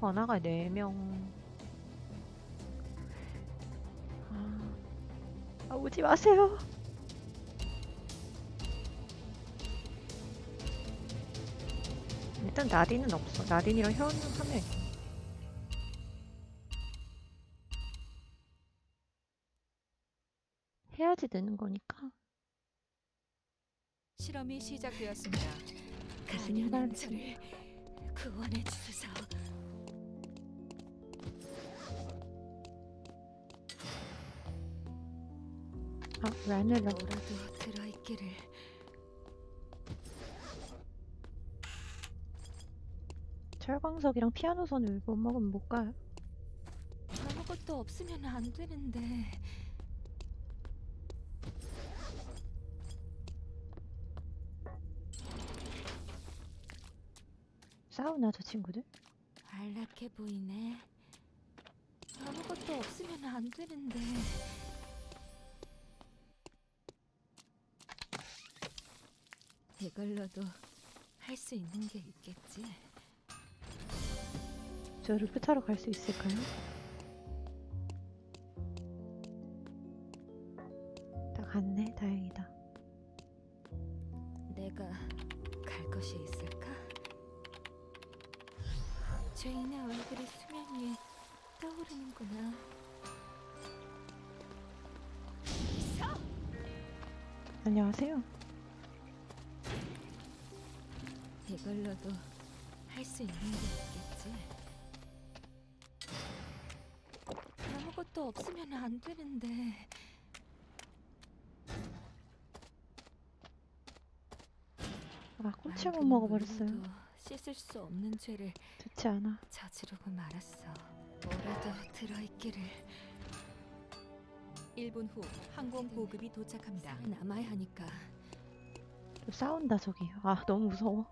번화가 4명. 아, 아, 오지 마세요. 일단 나딘은 없어. 나딘이랑 현우 하면 해야지 되는 거니까. 실험이 시작되었습니다. 가슴이 하나를 구원해 주소서. 아, 넣 뭐라도 들어있기를. 철광석이랑 피아노 선을 못 먹으면 못 가요. 아무것도 없으면 안 되는데. 싸우나 저 친구들? 안락해 보이네. 아무것도 없으면 안 되는데. 이걸로도 할 수 있는 게 있겠지. 저 루프 타러 갈 수 있을까요? 다 갔네. 다행이다. 내가 갈 곳이 있을까? 죄인의 얼굴이 수면 위에 떠오르는구나. 안녕하세요. 이걸로도 할 수 있는 게 있겠지. 아무것도 없으면 안 되는데. 아, 꼬치 못 맑은 먹어버렸어요. 씻을 수 없는 죄를 좋지 않아. 저지르고 말았어. 뭐라도 들어있기를. 1분 후 항공 보급이 도착합니다. 남아야 하니까 또 싸운다 저기. 아 너무 무서워.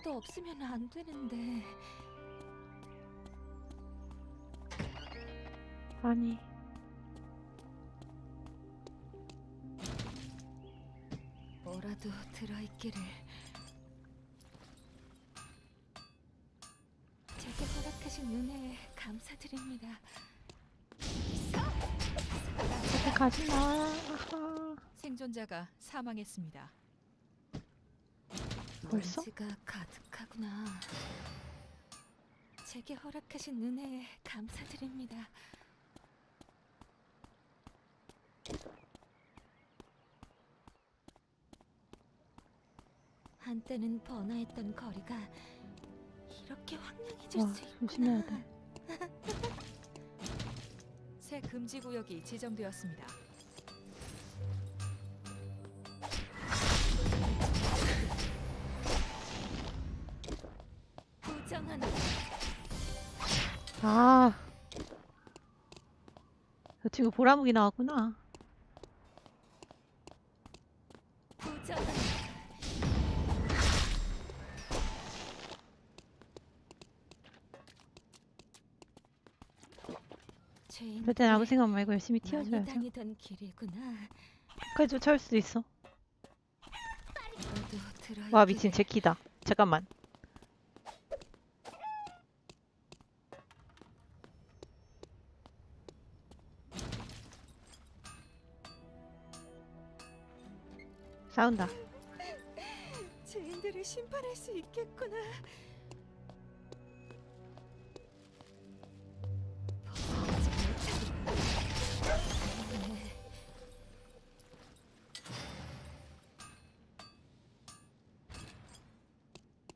아무것도 없으면 안 되는데. 아니. 뭐라도 들어있기를. 제게 허락하신 은혜에 감사드립니다. 저기 가지 마. 아하. 생존자가 사망했습니다. 벌써? 먼지가 가득하구나. 제게 허락하신 은혜에 감사드립니다. 한때는 번화했던 거리가 이렇게 황량해질 와 수 있구나. 조심해야 돼. 새 금지 구역이 지정되었습니다. 부정하는 아. 저 친구 보라무기 나왔구나. 죄인 그럴 땐 아무 생각 말고 열심히 튀어줘야죠. 다니던 길이구나. 그래 쫓아올 수도 있어. 와 미친 제키다. 잠깐만. 싸운다. 죄인들을 심판할 수 있겠구나.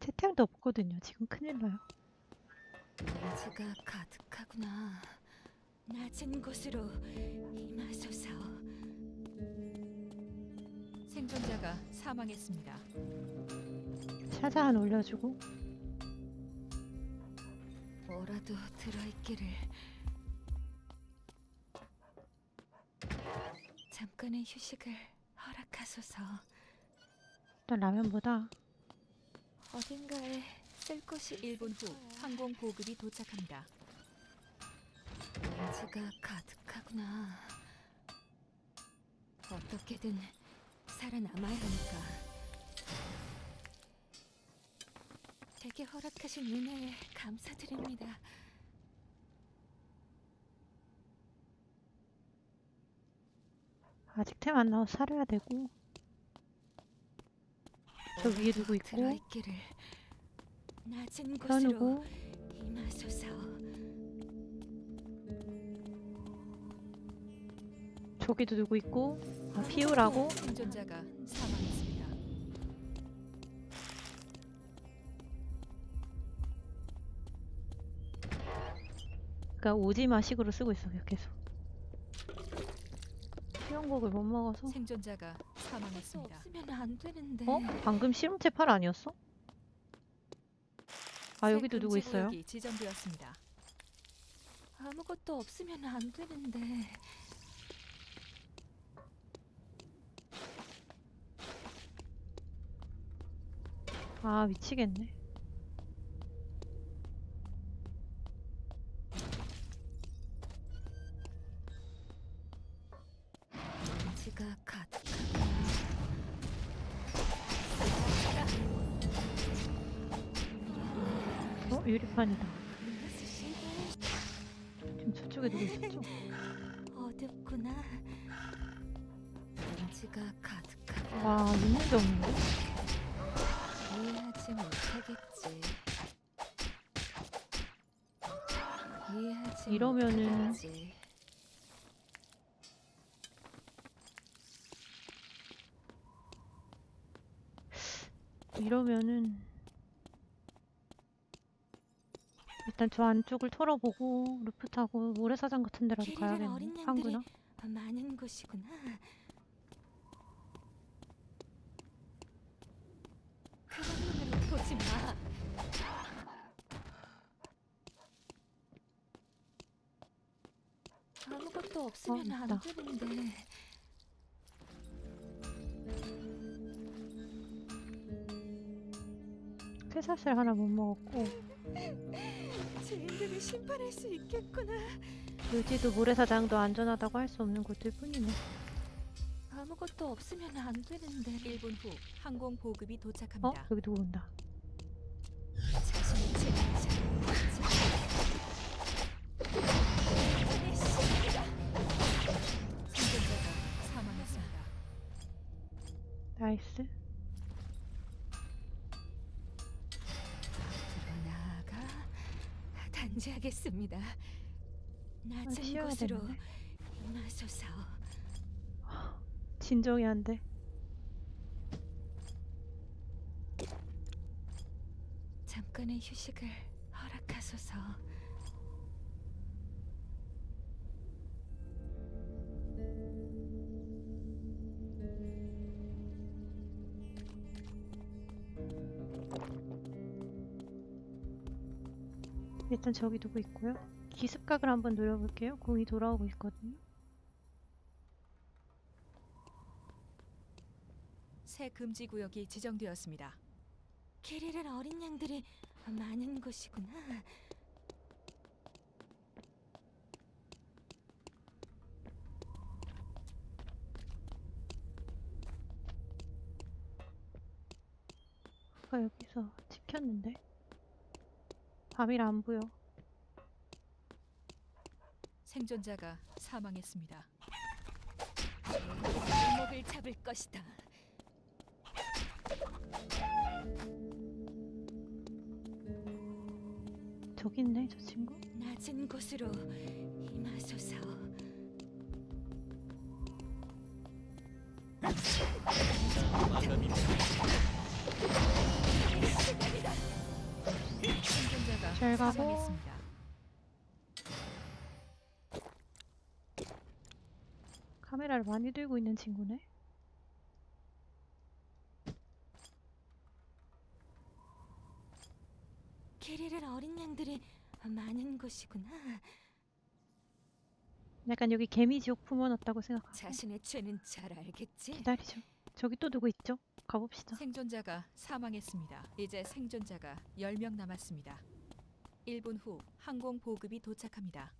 채팅도 없거든요. 지금 큰일 나요. 가득하구나. 낮은 곳으로 임하소서. 생존자가 사망했습니다. 샤자한 올려주고 뭐라도 들어있기를. 잠깐의 휴식을 허락하소서. 일단 라면보다 어딘가에 쓸 곳이 1분 후 항공 보급이 도착합니다. 먼지가 가득하구나. 어떻게든 살아남아야 하니까. 제게 허락하신 은혜에 감사드립니다. 아직 템 안 나와서 사려야 되고. 저 위에 누구 있고, 들어있기를 낮은 곳으로 임하소서. 저기도 누구 있고, 아, 피우라고. 생존자가 사망했습니다. 그러니까 오지마식으로 쓰고 있어요, 계속. 수영곡을 못 먹어서. 생존자가 또 사망했습니다. 없으면 안 되는데. 어? 방금 실험체 팔 아니었어? 아, 새 여기도 누구 있어요? 지정되었습니다. 아무것도 없으면 안 되는데. 아, 미치겠네. 어? 유리판이다. 지금 저쪽에 누구 있었죠? 어둡구나. 먼지가. 와, 있는 게 없는데? 못하겠지. 이해하지 이러면은- 못하겠지. 이러면은 일단 저 안쪽을 털어보고 루프 타고 모래사장 같은 데라도 가야겠네. 어린 양들이- 한구나. 아, 많은 곳이구나. 그런 눈으로 보지 마. 아무것도 없으면 안 있다. 되는데. 쇠사슬 하나 못 먹었고 죄인들을 심판할 수 있겠구나. 요지도 모래사장도 안전하다고 할 수 없는 곳일 뿐이네. 아무것도 없으면 안 되는데. 1분 후 항공 보급이 어? 도착합니다. 여기 누구 온다. 나이스. 나아가 단지하겠습니다. 아, 낮은 쉬어야 곳으로 되는데. 임하소서. 진정이 안 돼. 잠깐의 휴식을 허락하소서. 일단 저기 누구 있고요. 기습각을 한번 노려볼게요. 공이 돌아오고 있거든요. 새 금지 구역이 지정되었습니다. 길 잃은 어린 양들이 많은 곳이구나. 아까 여기서 지켰는데 밤이라 안 보여. 생존자가 사망했습니다. 발목을 잡을 것이다. 저기 있네 저 친구. 낮은 곳으로 임하소서. 생존자가 잘 가고. 사망했습니다. 카메라를 많이 들고 있는 친구네. 길 잃은 어린 양들이 많은 곳이구나. 약간 여기 개미 지옥 품어놨다고 생각하고 자신의 죄는 잘 알겠지? 기다리죠. 저기 또 누구 있죠? 가봅시다. 생존자가 사망했습니다. 이제 생존자가 10명 남았습니다. 1분 후 항공 보급이 도착합니다.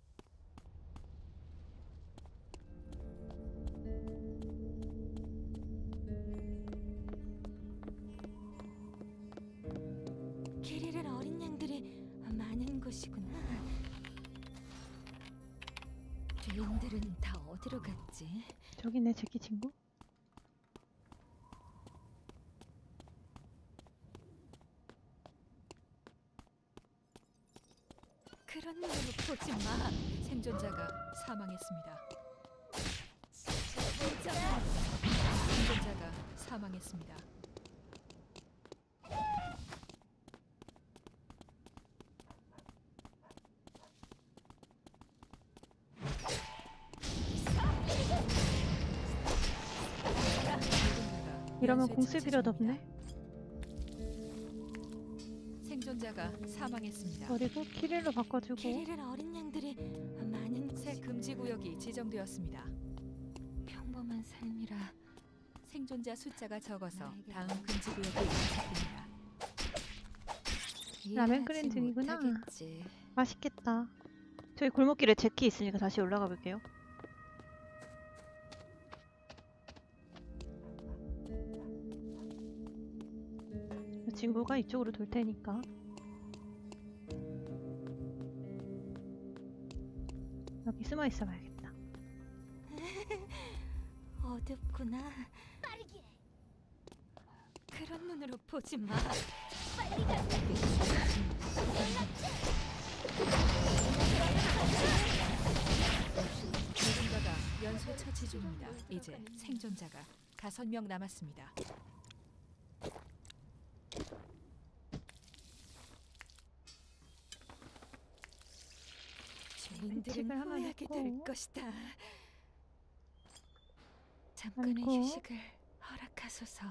길 잃은 곳이구나. 주인들은 다 어디로 갔지? 저기 내 제키 친구? 그런 눈으로 보지 마. 생존자가 사망했습니다. 생존자가 사망했습니다. 이러면 공쓸 필요도 없네. 생존자가 사망했습니다. 그리고 키릴로 바꿔주고 길이를 어린 양들이 많은 새 금지 구역이 지정되었습니다. 평범한 삶이라 생존자 숫자가 적어서 나에게 다음 금지 구역이 도착됩니다. 라면 끓인 이해하지 중이구나. 못하겠지. 맛있겠다. 저희 골목길에 제키 있으니까 다시 올라가 볼게요. 친구가 이쪽으로 돌 테니까 여기 숨어 있어 봐야겠다. 어둡구나. 빠르게. 그런 눈으로 보지 마. 누군가가 연쇄 처치 중입니다. 이제 생존자가 다섯 명 남았습니다. 죄인들은 집을 하나 후회하게. 될 것이다. 잠깐의 아이고. 휴식을 허락하소서.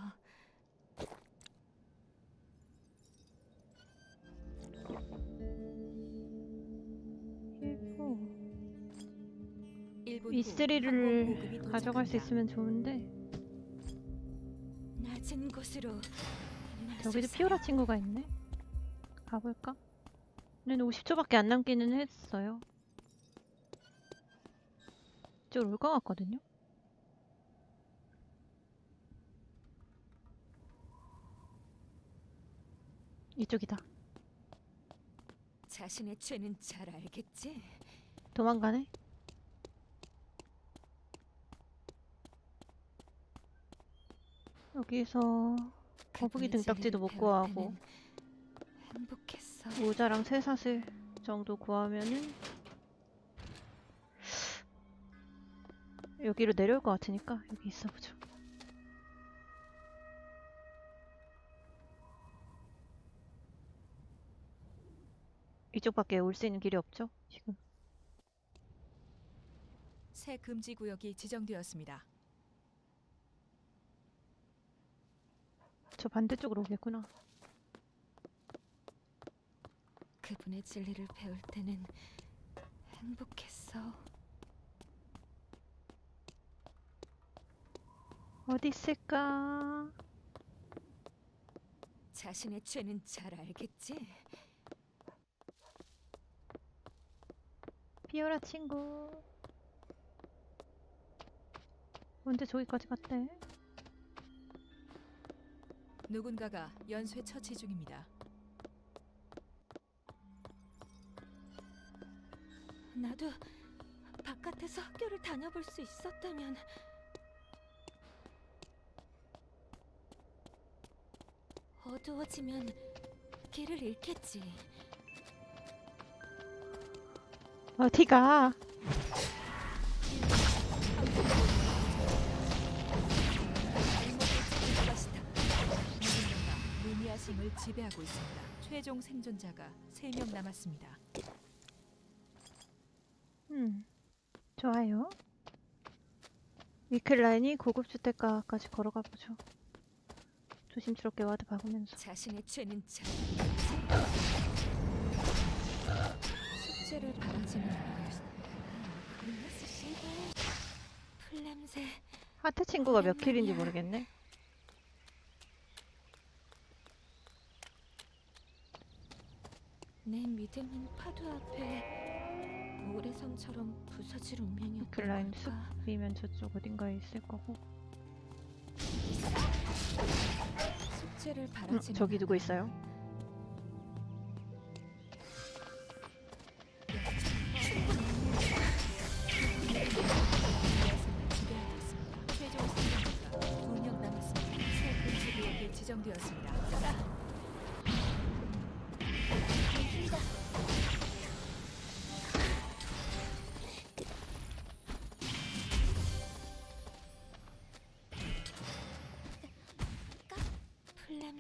그리고 1분 후 미스터리를 항공 보급이 가져갈 수. 있으면 좋은데 낮은 곳으로 저기도 피오라 친구가 있네. 가볼까? 얘는 50초밖에 안 남기는 했어요. 이쪽으로 올 것 같거든요. 이쪽이다. 자신의 죄는 잘 알겠지. 도망가네. 여기서 거북이 등딱지도 못 구하고 행복했어. 모자랑 쇠사슬 정도 구하면은 여기로 내려올 것 같으니까 여기 있어보죠. 이쪽밖에 올 수 있는 길이 없죠? 지금 새 금지 구역이 지정되었습니다. 저 반대쪽으로 오겠구나. 그분의 진리를 배울 때는 행복했어. 어디 있을까? 자신의 죄는 잘 알겠지. 피오라 친구. 언제 저기까지 갔대? 누군가가 연쇄 처치 중입니다. 나도 바깥에서 학교를 다녀볼 수 있었다면 어두워지면 길을 잃겠지. 어디가? 루미아심을 지배하고 있습니다. 최종 생존자가 3명 남았습니다. 음, 좋아요. 위클라인이 고급 주택가까지 걸어가 보죠. 조심스럽게 와드 박으면서. 자신의 죄는 잘 알겠지. 숙제를 바라지는 풀냄새 하트 친구가 몇. 킬인지 모르겠네. 내 믿음은 파도 앞에 모래성처럼 부서질 운명이었던 위클라인 걸까? 숲이면 저쪽 어딘가에 있을 거고. 실체를 음, 바라치는 저기 누구 있어요? 지정되었습니다.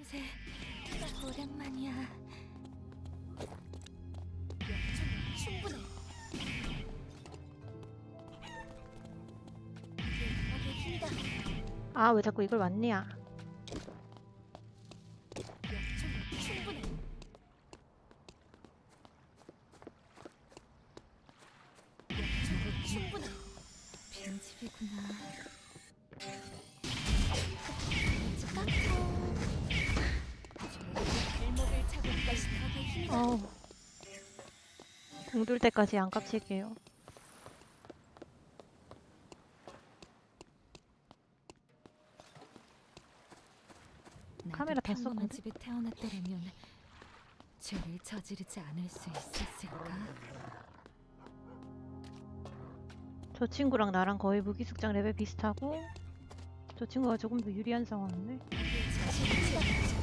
냄새 오랜만이야. 충분해. 여기에 힘이다. 아 왜 자꾸 이걸? 충분해. 충분해. 빈집이구나. 등돌 때까지 안 깝칠게요. 카메라 다 평범한 썼거든? 집에 태어났더라면 죄를 저지르지 않을 수 있었을까? 저 친구랑 나랑 거의 무기숙장 레벨 비슷하고 저 친구가 조금 더 유리한 상황인데 시험을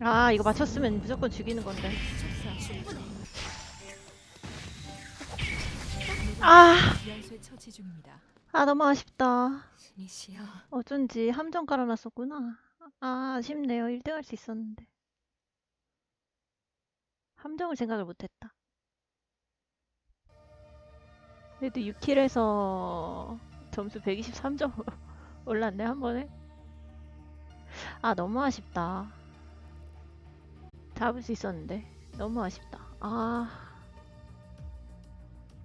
아 이거 맞췄으면 무조건 죽이는 건데. 아, 연쇄. 아 너무 아쉽다. 어쩐지 함정 깔아놨었구나 아 아쉽네요 1등 할 수 있었는데 함정을 생각을 못했다 그래도 6킬에서 점수 123점 올랐네 한 번에 아 너무 아쉽다 잡을 수 있었는데 너무 아쉽다. 아